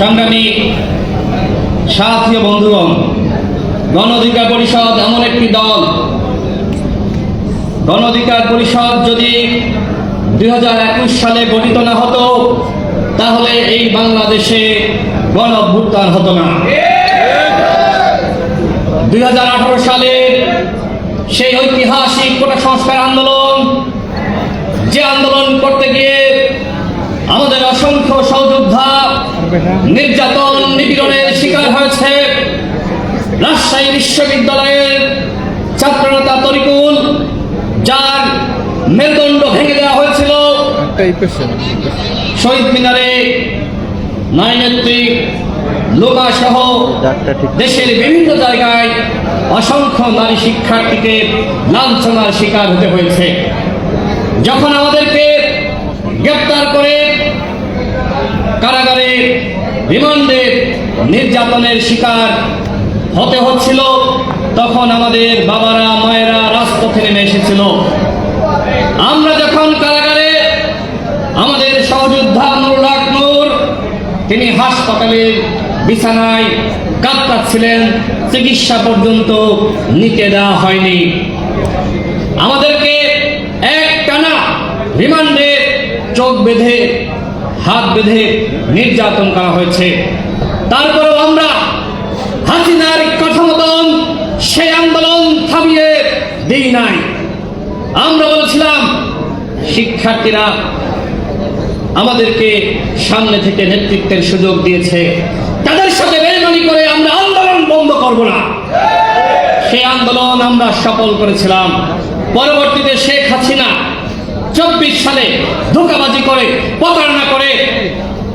সংগ্রামী সাথী বন্ধুগণ গণ অধিকার পরিষদ এমন একটি দল। গণ অধিকার পরিষদ যদি দুই সালে গঠিত না হতো, তাহলে এই বাংলাদেশে গণ অভ্যুত্থান হতো না। দুই সালে সেই ঐতিহাসিক কোটা সংস্কার আন্দোলন, যে আন্দোলন করতে গিয়ে আমাদের অসংখ্য সহযোদ্ধা নির্যাতন নিপীড়নের শিকার হয়েছে রাজশাহী বিশ্ববিদ্যালয়ের ছাত্রনেতা তরিকুল যার মেরুদণ্ড ভেঙে দেওয়া হয়েছিল। শহীদ মিনারে নয়নেত্রী লোকা সহ দেশের বিভিন্ন জায়গায় অসংখ্য নারী শিক্ষার্থীকে লাঞ্ছনার শিকার হতে হয়েছে। যখন আমাদেরকে গ্রেপ্তার করে কারাগারে রিমান্ডে নির্যাতনের শিকার হতে হচ্ছিল। তখন আমাদের বাবারা, মায়েরা রাজপথে নেমে এসেছিল। আমরা যখন কারাগারে আমাদের সহযোদ্ধা নুরুল তিনি হাসপাতালের বিছানায় কাঁদছিলেন চিকিৎসা পর্যন্ত নিতে দেওয়া হয়নি। আমাদেরকে এক টানা রিমান্ডে চোখ বেঁধে হাত বেঁধে নির্যাতন করা হয়েছে। তারপরেও আমরা হাসিনার কথা সেই আন্দোলন থামিয়ে দিই নাই। আমরা বলছিলাম, শিক্ষার্থীরা আমাদেরকে সামনে থেকে নেতৃত্বের সুযোগ দিয়েছে। তাদের সাথে বেমানি করে আমরা আন্দোলন বন্ধ করব না। সেই আন্দোলন আমরা সফল করেছিলাম। পরবর্তীতে শেখ হাসিনা চব্বিশ সালে ধোকাবাজি করে প্রতারণা করে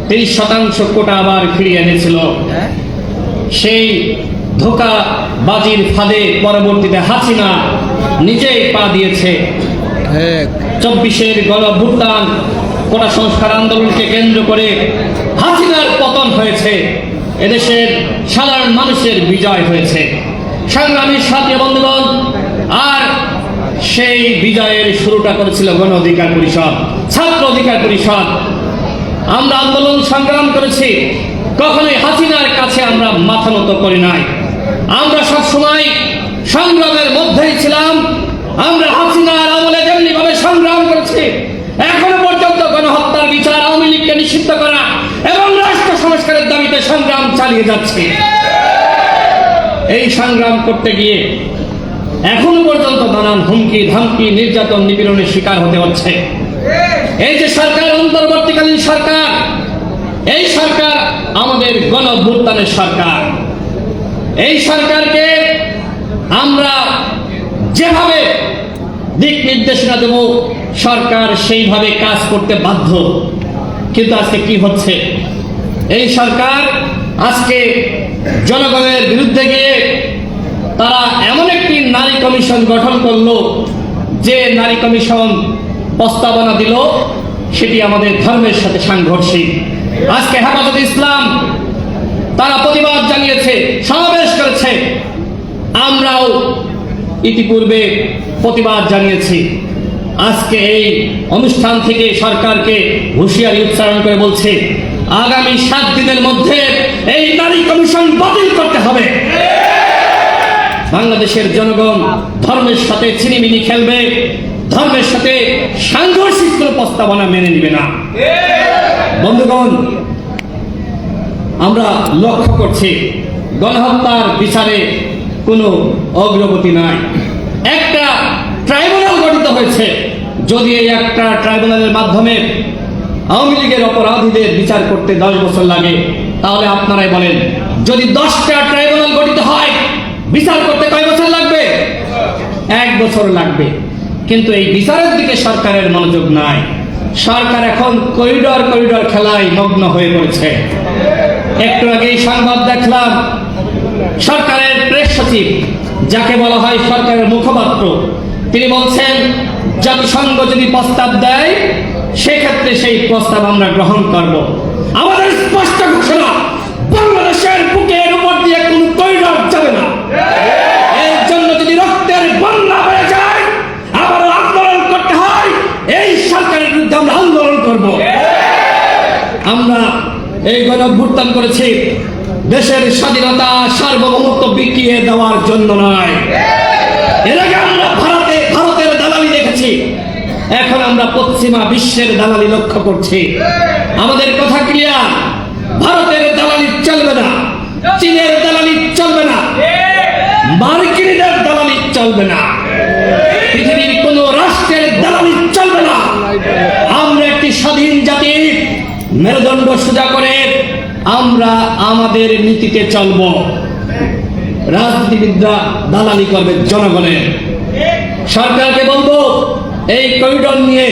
তিরিশ শতাংশ কোটা আবার ফিরিয়ে এনেছিল। সেই ধোকাবাজির ফাঁদে পরবর্তীতে হাসিনা নিজেই পা দিয়েছে। চব্বিশের গণভুত্থান কোটা সংস্কার আন্দোলনকে কেন্দ্র করে হাসিনার পতন হয়েছে। এদেশের সাধারণ মানুষের বিজয় হয়েছে। সংগ্রামীর সাথে বন্ধুগণ আর সেই বিজয়ের শুরুটা করেছিল গণ অধিকার পরিষদ, ছাত্র অধিকার পরিষদ। আমরা আন্দোলন সংগ্রাম করেছি, কখনোই হাসিনার কাছে আমরা মাথা নত করি নাই। আমরা সবসময় সংগ্রামের মধ্যেই ছিলাম, আমরা হাসিনার আমলে যেমনি ভাবে সংগ্রাম করেছি, এখনও পর্যন্ত গণহত্যার বিচার আওয়ামী লীগকে নিষিদ্ধ করা এবং রাষ্ট্র সংস্কারের দাবিতে সংগ্রাম চালিয়ে যাচ্ছে। এই সংগ্রাম করতে গিয়ে এখনও পর্যন্ত নানান হুমকি, ধামকি, নির্যাতন, নিপীড়নের শিকার হতে হচ্ছে। এই যে সরকার, অন্তর্বর্তীকালীন সরকার, এই সরকার আমাদের গণ অভ্যুত্থানের সরকার। এই সরকারকে আমরা যেভাবে দিক নির্দেশনা দেব, সরকার সেইভাবে কাজ করতে বাধ্য। কিন্তু আজকে কি হচ্ছে? এই সরকার আজকে জনগণের বিরুদ্ধে গিয়ে তারা এমন একটি নারী কমিশন গঠন করল, যে নারী কমিশন প্রস্তাবনা দিল, সেটি আমাদের ধর্মের সাথে সাংঘর্ষিক। আজকে হেফাজত ইসলাম তারা প্রতিবাদ জানিয়েছে, সমাবেশ করেছে। আমরাও ইতিপূর্বে প্রতিবাদ জানিয়েছি। আজকে এই অনুষ্ঠান থেকে সরকারকে হুঁশিয়ারি উচ্চারণ করে বলছে, আগামী সাত দিনের মধ্যে এই নারী কমিশন বাতিল করতে হবে। বাংলাদেশের জনগণ ধর্মের সাথে ছিনিমিনি খেলবে ধর্মের সাথে সাংঘর্ষিক কোনো প্রস্তাবনা মেনে নিবে না। বন্ধুগণ আমরা লক্ষ্য করছি গণহত্যার বিচারে কোনো অগ্রগতি নাই। একটা ট্রাইব্যুনাল গঠিত হয়েছে যদি এই একটা ট্রাইব্যুনালের মাধ্যমে আওয়ামী লীগের অপরাধীদের বিচার করতে দশ বছর লাগে তাহলে আপনারাই বলেন যদি দশটা ট্রাইব্যুনাল গঠিত হয় বিচার করতে কয় বছর লাগবে? এক বছর লাগবে। কিন্তু এই বিচারের দিকে সরকারের মনোযোগ নাই। সরকার এখন করিডর করিডর খেলায় মগ্ন হয়ে পড়েছে। একটু আগেই সংবাদ দেখলাম, সরকারের প্রেস সচিব, যাকে বলা হয় সরকারের মুখপাত্র, তিনি বলছেন, জাতিসংঘ যদি প্রস্তাব দেয়, সেক্ষেত্রে সেই প্রস্তাব আমরা গ্রহণ করব। আমাদের স্পষ্ট ঘোষণা, বাংলাদেশের বুকের উপর দিয়ে কোন করিডর যাবে না। এর জন্য যদি রক্তের আন্দোলন করতে হয় আমরা আন্দোলন করব। আমরা করেছি। দেশের স্বাধীনতা সার্বভৌমত্ব বিকিয়ে জন্য নয়। ভারতে ভারতের দালালি দেখেছি। এখন আমরা পশ্চিমা বিশ্বের দালালি লক্ষ্য করছি। আমাদের কথা ক্লিয়ার ভারতের দালালি চলবে না। চীনের দালালি চলবে না। মার্কিনীদের দালালি চলবে না। পৃথিবীর কোন রাষ্ট্রের দালালি চলবে না। আমরা একটি স্বাধীন জাতি, মেরুদণ্ড সোজা করে আমরা আমাদের নীতিতে চলব। রাজনীতিবিদরা দালালি করবে জনগণের সরকারকে বলব, এই করিডর নিয়ে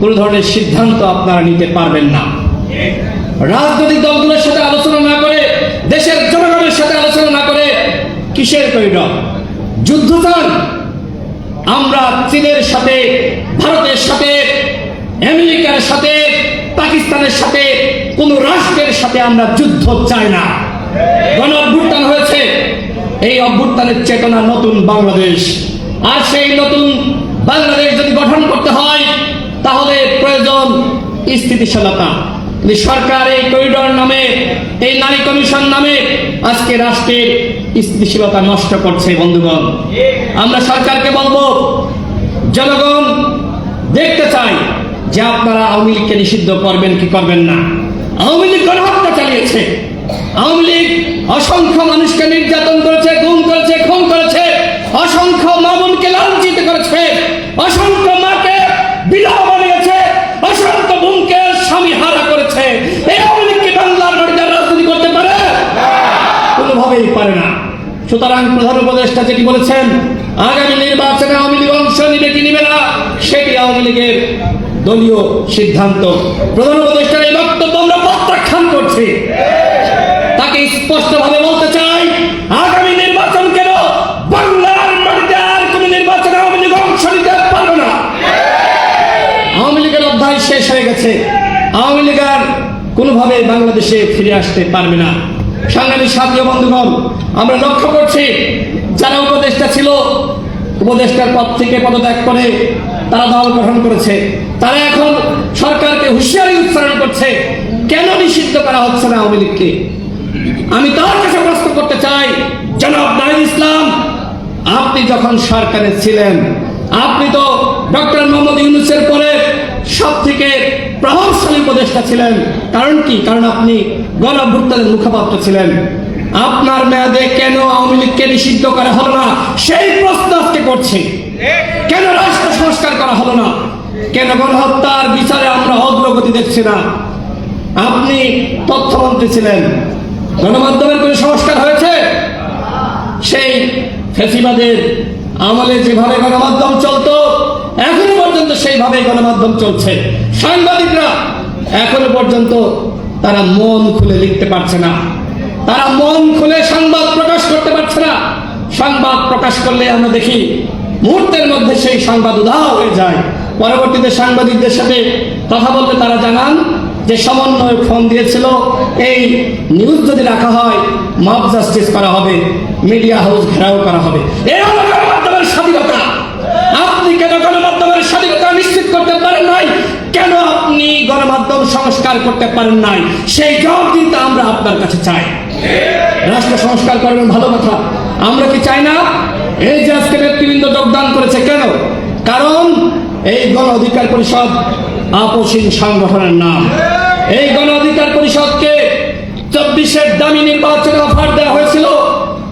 কোন ধরনের সিদ্ধান্ত আপনারা নিতে পারবেন না। রাজনৈতিক দলগুলোর সাথে আলোচনা না করে, দেশের জনগণের সাথে আলোচনা না করে কিসের করিডর যুদ্ধ চান আমরা চীনের সাথে, ভারতের সাথে, আমেরিকার সাথে, পাকিস্তানের সাথে, কোন রাষ্ট্রের সাথে আমরা যুদ্ধ চাই না। গণ অভ্যুত্থান হয়েছে। এই অভ্যুত্থানের চেতনা নতুন বাংলাদেশ। আর সেই নতুন বাংলাদেশ যদি গঠন করতে হয়, তাহলে প্রয়োজন স্থিতিশীলতা। সরকার এই করিডোর নামে, এই নারী কমিশন নামে আজকে রাষ্ট্রের স্থিতিশীলতা নষ্ট করছে বন্ধুগণ। আমরা সরকারকে বলব, জনগণ, দেখতে চাই যে আপনারা আওয়ামী লীগকে নিষিদ্ধ করবেন কি করবেন না। আওয়ামী লীগ গণহত্যা চালিয়েছে। আওয়ামী লীগ অসংখ্য মানুষকে নির্যাতন করেছে গুম করেছে, খুন করেছে, অসংখ্য মামুনকে লাঞ্ছিত করেছে অসংখ্য মাকে বিধবা বানিয়েছে অসংখ্য বোনকে স্বামী হারা করেছে এই আওয়ামী লীগ কি বাংলার মাটিতে রাজনীতি করতে পারে কোনোভাবেই পারে না সুতরাং প্রধান উপদেষ্টা যেটি বলেছেন, আগামী নির্বাচনে আওয়ামী লীগ অংশ নিবে কি নিবে না, সেটি আওয়ামী লীগের দলীয় সিদ্ধান্ত। প্রধান উপদেষ্টার এই বক্তব্য আমরা প্রত্যাখ্যান করছি। তাকে স্পষ্টভাবে বলতে চাই, আগামী নির্বাচন কেন বাংলার মাটিতে আর কোন নির্বাচনে আওয়ামী লীগ অংশ নিতে পারবে না? আওয়ামী লীগের অধ্যায় শেষ হয়ে গেছে। আওয়ামী লীগ আর কোনোভাবে বাংলাদেশে ফিরে আসতে পারবে না। সাংবাদিক, সাথী বন্ধুগণ আমরা লক্ষ্য করছি, যারা উপদেষ্টা ছিল, উপদেষ্টার পদ থেকে পদত্যাগ করে তারা দল গঠন করেছে। তারা এখন সরকারকে হুঁশিয়ারি উচ্চারণ করছে, কেন নিষিদ্ধ করা হচ্ছে না আওয়ামী লীগকে? আমি তার কাছে প্রশ্ন করতে চাই, জনাব নাহিদ ইসলাম, আপনি যখন সরকারে ছিলেন, আপনি তো ডক্টর মোহাম্মদ ইউনুসের পরে সব থেকে প্রভাবশালী উপদেষ্টা ছিলেন। কারণ কি? কারণ আপনি গণ মুখপাত্র ছিলেন। আপনার মেয়াদে কেন আওয়ামী লীগকে নিষিদ্ধ করা হলো না? সেই প্রশ্ন আজকে করছি। কেন রাষ্ট্র সংস্কার করা হলো না? কেন গণহত্যার বিচারে আমরা অগ্রগতি দেখছি না? আপনি তথ্যমন্ত্রী ছিলেন। গণমাধ্যমের কোনো সংস্কার হয়েছে? সেই ফেসিবাদের আমলে যেভাবে গণমাধ্যম চলতো, এখনও পর্যন্ত সেইভাবে গণমাধ্যম চলছে। সাংবাদিকরা এখনও পর্যন্ত তারা মন খুলে লিখতে পারছে না। তারা মন খুলে সংবাদ প্রকাশ করতে পারছে না। সংবাদ প্রকাশ করলে আমরা দেখি, মুহূর্তের মধ্যে সেই সংবাদ উধাও হয়ে যায়। পরবর্তীতে সাংবাদিকদের সাথে কথা বলতে তারা জানান যে সমন্বয় ফোন দিয়েছিল, এই নিউজ যদি রাখা হয়, মব জাস্টিস করা হবে, মিডিয়া হাউস ঘেরাও করা হবে। এই স্বাধীনতা। আপনি কেন গণমাধ্যমের স্বাধীনতা নিশ্চিত করতে পারেন নাই কেন আপনি গণমাধ্যম সংস্কার করতে পারেন নাই? সেই জবাব কিন্তু আমরা আপনার কাছে চাই। রাষ্ট্র সংস্কার করবেন ভালো কথা আমরা কি চাই না? এই যে আজকে নেতৃবৃন্দ যোগদান করেছে, কেন? কারণ এই গণ অধিকার পরিষদ আপসীন সংগঠনের নাম। এই গণ অধিকার পরিষদকে চব্বিশের দামি নির্বাচনে অফার দেওয়া হয়েছিল।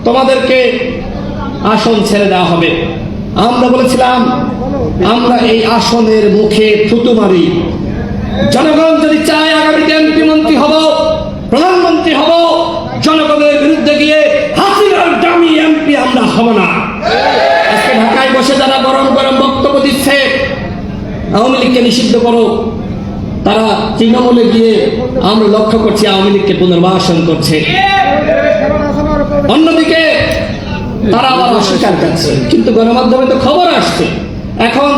তোমাদেরকে আসন ছেড়ে দেওয়া হবে। আমরা বলেছিলাম আমরা এই আসনের মুখে থুতু মারি। জনগণ যদি চায় আগামীতে এমপি মন্ত্রী হব, প্রধানমন্ত্রী হব, জনগণের বিরুদ্ধে গিয়ে হাসিনার দামি এমপি আমরা হব না। আজকে ঢাকায় বসে যারা গরম গরম বক্তব্য দিচ্ছে, আওয়ামী লীগকে নিষিদ্ধ করো। তারা তৃণমূলে গিয়ে আমরা লক্ষ্য করছি আওয়ামী লীগকে পুনর্বাসন করছে। অন্যদিকে তারা আবার অস্বীকার করছে। কিন্তু গণমাধ্যমে তো খবর আসছে। এখন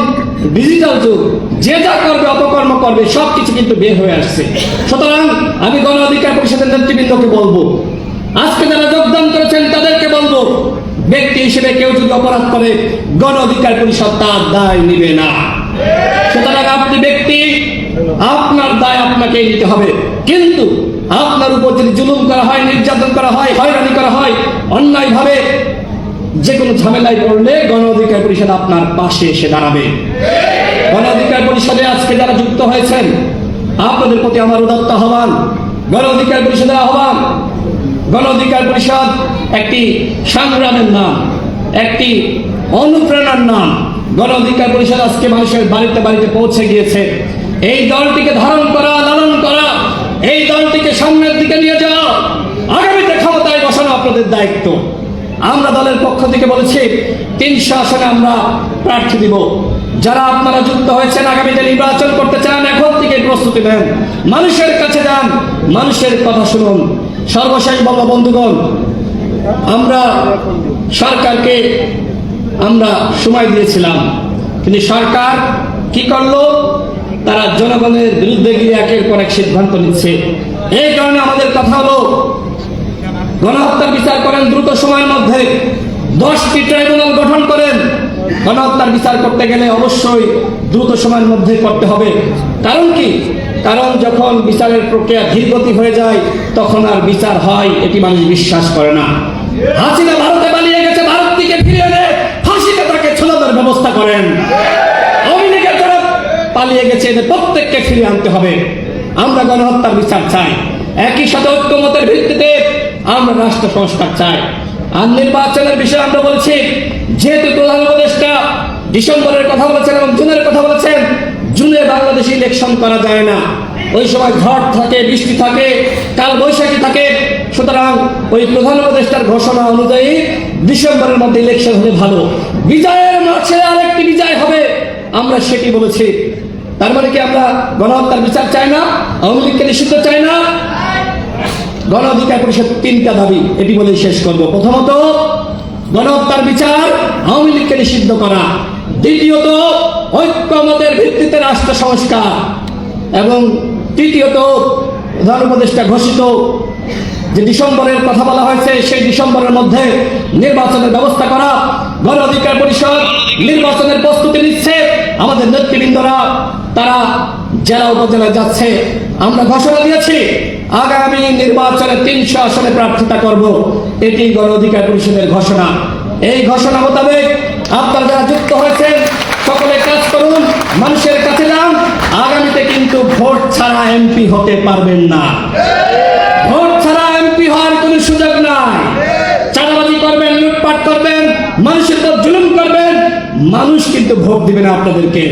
ডিজিটাল যুগ, যে যা করবে, অপকর্ম করবে সব কিছু কিন্তু বের হয়ে আসছে। সুতরাং আমি গণ অধিকার পরিষদের নেতৃবৃন্দকে বলব, আজকে যারা যোগদান করেছেন তাদেরকে বলব, ব্যক্তি হিসেবে কেউ যদি অপরাধ করে, গণ অধিকার পরিষদ তার দায় নিবে না। সুতরাং আপনি ব্যক্তি, আপনার দায় আপনাকে নিতে হবে। কিন্তু আপনার উপর যদি জুলুম করা হয়, নির্যাতন করা হয়, হয়রানি করা হয়, অন্যায়ভাবে যে কোনো ঝামেলায় পড়লে গণ অধিকার পরিষদ আপনার পাশে এসে দাঁড়াবে। গণ অধিকার পরিষদে আজকে যারা যুক্ত হয়েছেন, আপনাদের প্রতি আমার উদাত্ত আহ্বান। গণ অধিকার পরিষদের আহ্বান। গণ অধিকার পরিষদ একটি সংগ্রামের নাম, একটি অনুপ্রেরণার নাম। গণ অধিকার পরিষদ আজকে মানুষের বাড়িতে বাড়িতে পৌঁছে গিয়েছে। এই দলটিকে ধারণ করা, লালন করা, এই দলটিকে সামনের দিকে নিয়ে যাওয়া, আগামীতে ক্ষমতায় বসানো আপনাদের দায়িত্ব। আমরা দলের পক্ষ থেকে বলেছি তিনশো আসনে আমরা প্রার্থী দিব। যারা আপনারা যুক্ত হয়েছেন, আগামীতে নির্বাচন করতে চান, এখন থেকে প্রস্তুতি নেন। মানুষের কাছে যান, মানুষের কথা শুনুন। সর্বশেষ বলব, বন্ধুগণ, আমরা সরকারকে আমরা সময় দিয়েছিলাম, কিন্তু সরকার কি করল? তারা জনগণের বিরুদ্ধে গিয়ে একের পর এক সিদ্ধান্ত নিচ্ছে। এই কারণে আমাদের কথা হলো গণহত্যার বিচার করেন দ্রুত সময়ের মধ্যে। দশটি ট্রাইব্যুনাল গঠন করেন। গণহত্যার বিচার করতে গেলে অবশ্যই দ্রুত সময়ের মধ্যে করতে হবে। কারণ কি? কারণ যখন বিচারের প্রক্রিয়া ধীরগতি হয়ে যায়, তখন আর বিচার হয়, এটি মানুষ বিশ্বাস করে না। হাসিনা ভারতে পালিয়ে গেছে, ভারত থেকে ফিরে এনে ফাঁসিতে তাকে ছোলাদের ব্যবস্থা করেন। পালিয়ে গেছে, এদের প্রত্যেককে ফিরিয়ে আনতে হবে। আমরা গণহত্যার বিচার চাই। একই সাথে ঐক্যমতের ভিত্তিতে আমরা রাষ্ট্র সংস্কার চাই। আর নির্বাচনের বিষয়ে আমরা বলছি, যেহেতু প্রধান উপদেষ্টা ডিসেম্বরের কথা বলেছেন এবং জুনের কথা বলেছেন, জুনে বাংলাদেশে ইলেকশন করা যায় না। ওই সময় ঝড় থাকে, বৃষ্টি থাকে কাল বৈশাখী থাকে। সুতরাং ওই প্রধান উপদেষ্টার ঘোষণা অনুযায়ী ডিসেম্বরের মধ্যে ইলেকশন হলে ভালো। বিজয়ের মাঝে আরেকটি বিজয় হবে, আমরা সেটি বলেছি। তার মানে কি আমরা গণহত্যার বিচার চাই না? আওয়ামী লীগকে নিষিদ্ধ চাই না? গণ অধিকার পরিষদ তিনটা দাবি এটি বলে শেষ করব। প্রথমত, গণহত্যার বিচার আওয়ামী লীগকে নিষিদ্ধ করা। দ্বিতীয়ত, ঐক্যমতের ভিত্তিতে রাষ্ট্র সংস্কার। এবং তৃতীয়ত, প্রধান উপদেষ্টা ঘোষিত যে ডিসেম্বরের কথা বলা হয়েছে, সেই ডিসেম্বরের মধ্যে নির্বাচনের ব্যবস্থা করা। গণ অধিকার পরিষদ নির্বাচনের প্রস্তুতি নিচ্ছে। আমাদের নেতৃবৃন্দরা, তারা জেলা উপজেলায় যাচ্ছে। আমরা ঘোষণা দিয়েছি আগামী নির্বাচনে তিনশো আসনে প্রার্থিতা করব। এটি গণ অধিকার পরিষদের ঘোষণা। এই ঘোষণা মোতাবেক আপনারা যারা যুক্ত হয়েছেন, সকলে কাজ করুন, মানুষের কাছে যান। আগামীতে কিন্তু ভোট ছাড়া এমপি হতে পারবেন না। ভোট ছাড়া এমপি হওয়ার কোনো সুযোগ নাই। চাঁদাবাজি করবেন, লুটপাট করবেন, মানুষের তো জুলুম করবেন, মানুষ কিন্তু ভোট দিবে না আপনাদেরকে।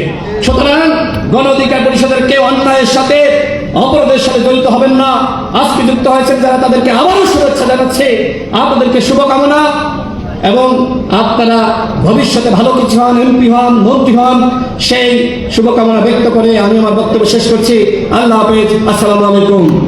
সুতরাং গণ অধিকার পরিষদের কেউ অন্যায়ের সাথে অপরাধের সাথে জড়িত হবেন না। আজকে যুক্ত হয়েছেন যারা, তাদেরকে আবারও শুভেচ্ছা জানাচ্ছে। আপনাদেরকে শুভকামনা এবং আপনারা ভবিষ্যতে ভালো কিছু হন, এমপি হন, মন্ত্রী হন, সেই শুভকামনা ব্যক্ত করে আমি আমার বক্তব্য শেষ করছি। আল্লাহ হাফেজ। আসসালামু আলাইকুম।